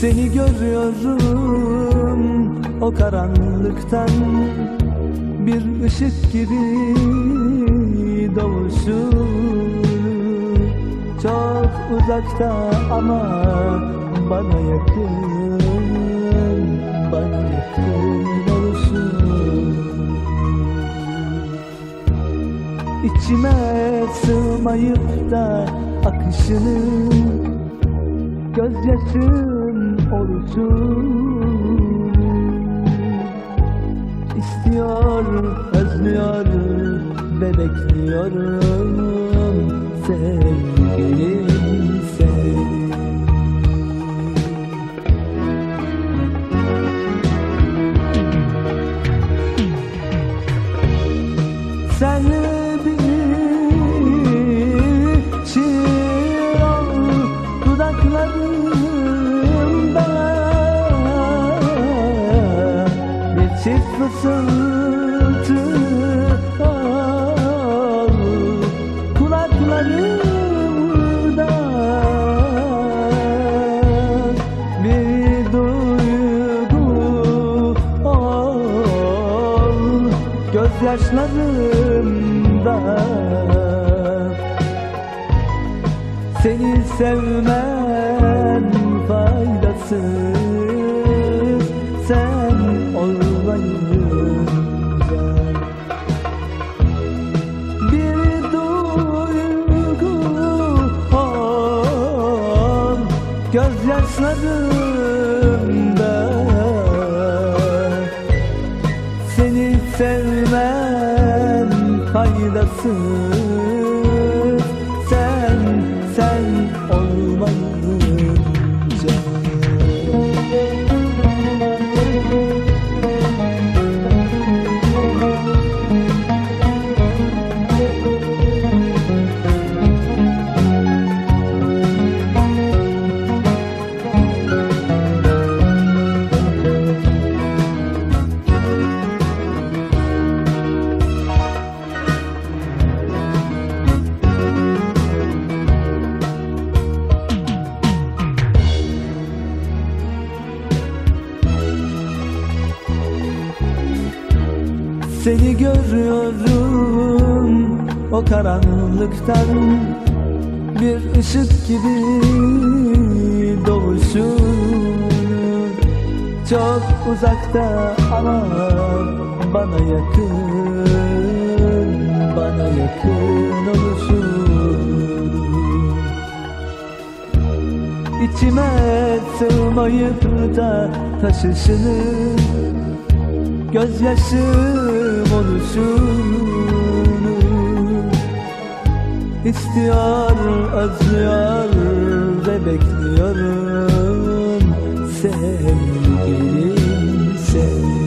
Seni görüyorum o karanlıktan. Bir ışık gibi doğuşun Çok uzakta ama bana yakın. Bana yakın oluşun İçime sığmayıp da akışını Gözyaşım olsun. İstiyor, özlüyor ve bekliyorum Sevgilim gözyaşlarımda Seni sevmem faydasız Sen olmayınca Bir duygu ol gözyaşlarımda faydasız Seni görüyorum o karanlıktan. Bir ışık gibi doğuşun. Çok uzakta ama bana yakın Bana yakın oluşun İçime sığmayıp da taşışını Gözyaşım oluşunu İstiyor, özlüyor ve bekliyorum Sevgilim, sevgilim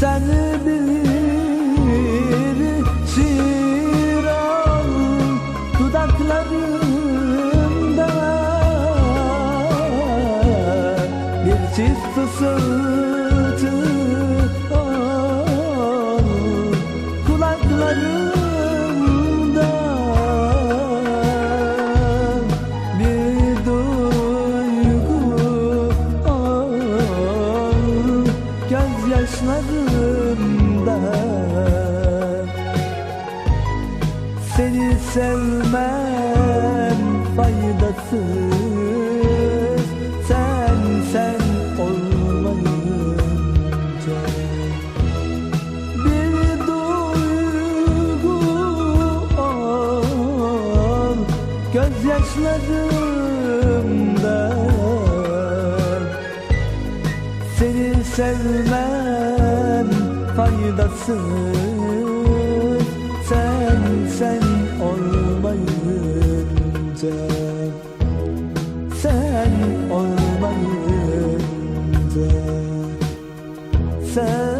Sen bir Çift fısıltı ol kulaklarımda Bir duygu ol gözyaşlarımda Seni sevmem faydasız gözyaşlarımda. Seni sevmem faydası Sen sen olmayınca. Sen olmayınca. Sen